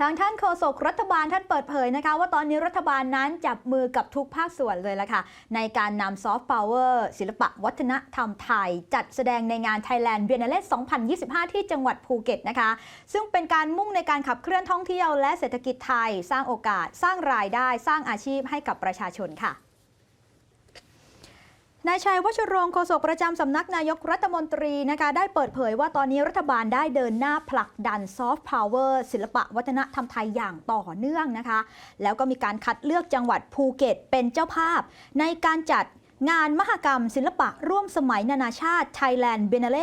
ทางท่านโฆษกรัฐบาลท่านเปิดเผยนะคะ ว่าตอนนี้รัฐบาลนั้นจับมือกับทุกภาคส่วนเลยละค่ะ ในการนำซอฟต์พาวเวอร์ศิลปะวัฒนธรรมไทย จัดแสดงในงาน Thailand Biennale 2025 ที่จังหวัดภูเก็ตนะคะ ซึ่งเป็นการมุ่งในการขับเคลื่อนท่องเที่ยวและเศรษฐกิจไทย สร้างโอกาส สร้างรายได้ สร้างอาชีพให้กับประชาชนค่ะ นายชัยวชรงค์โฆษกประจำสำนักนายกรัฐมนตรีนะคะได้เปิดเผยว่าตอนนี้รัฐบาลได้เดินหน้าผลักดันซอฟต์พาวเวอร์ศิลปะวัฒนธรรมไทยอย่างต่อเนื่องนะคะ แล้วก็มีการคัดเลือกจังหวัดภูเก็ตเป็นเจ้าภาพ ในการจัดงานมหกรรม ศิลปะร่วมสมัยนานาชาติ Thailand Biennale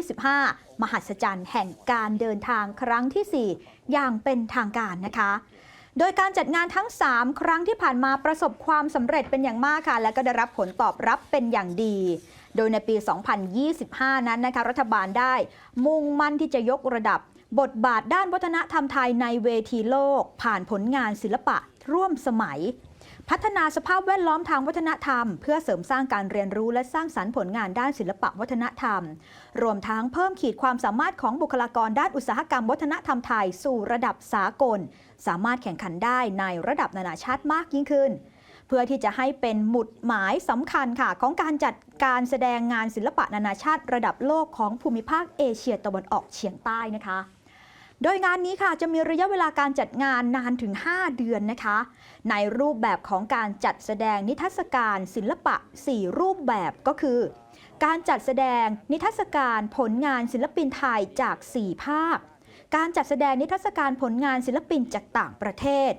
2025 มหัศจรรย์แห่งการเดินทางครั้งที่ 4 อย่างเป็นทางการนะคะ โดยการจัดงานทั้ง 3 ครั้งที่ผ่านมาประสบความสำเร็จเป็นอย่างมากค่ะ และก็ได้รับผลตอบรับเป็นอย่างดี โดยในปี 2025 นั้นนะคะ รัฐบาลได้มุ่งมั่นที่จะยกระดับบทบาทด้านวัฒนธรรมไทยในเวทีโลก ผ่านผลงานศิลปะร่วมสมัย พัฒนาสภาพแวดล้อมทางวัฒนธรรม เพื่อเสริมสร้างการเรียนรู้และสร้างสรรค์ผลงานด้านศิลปะวัฒนธรรม รวมทั้งเพิ่มขีดความสามารถของบุคลากรด้านอุตสาหกรรมวัฒนธรรมไทยสู่ระดับสากล สามารถแข่งขันได้ในระดับนานาชาติมากยิ่งขึ้น เพื่อที่จะให้เป็นหมุดหมายสำคัญค่ะ ของการจัดการแสดงงานศิลปะนานาชาติ ระดับโลกของภูมิภาคเอเชียตะวันออกเฉียงใต้นะคะ โดยงานนี้ค่ะจะมีระยะเวลาการจัดงานนานถึง 5 เดือนนะคะ ในรูปแบบของการจัดแสดงนิทรรศการศิลปะ 4 รูปแบบก็คือ การจัดแสดงนิทรรศการผลงานศิลปินไทยจาก 4 ภาค การจัดแสดงนิทรรศการผลงานศิลปินจากต่างประเทศ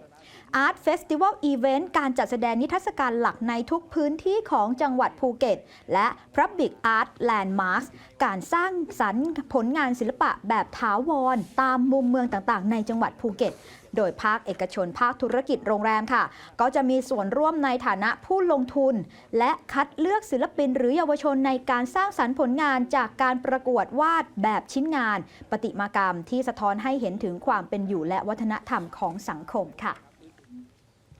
Art Festival Event การจัดแสดงนิทรรศการหลักในทุกพื้นที่ของจังหวัดภูเก็ต และ Public Art Landmarks การสร้างสรรค์ผลงานศิลปะแบบถาวร ตามมุมเมืองต่างๆ ในจังหวัดภูเก็ต โดยภาคเอกชนภาคธุรกิจโรงแรมค่ะ ก็จะมีส่วนร่วมในฐานะผู้ลงทุน และคัดเลือกศิลปินหรือเยาวชนในการสร้างสรรค์ผลงานจากการประกวดวาดแบบชิ้นงานประติมากรรมที่สะท้อนให้เห็นถึงความเป็นอยู่และวัฒนธรรมของสังคมค่ะ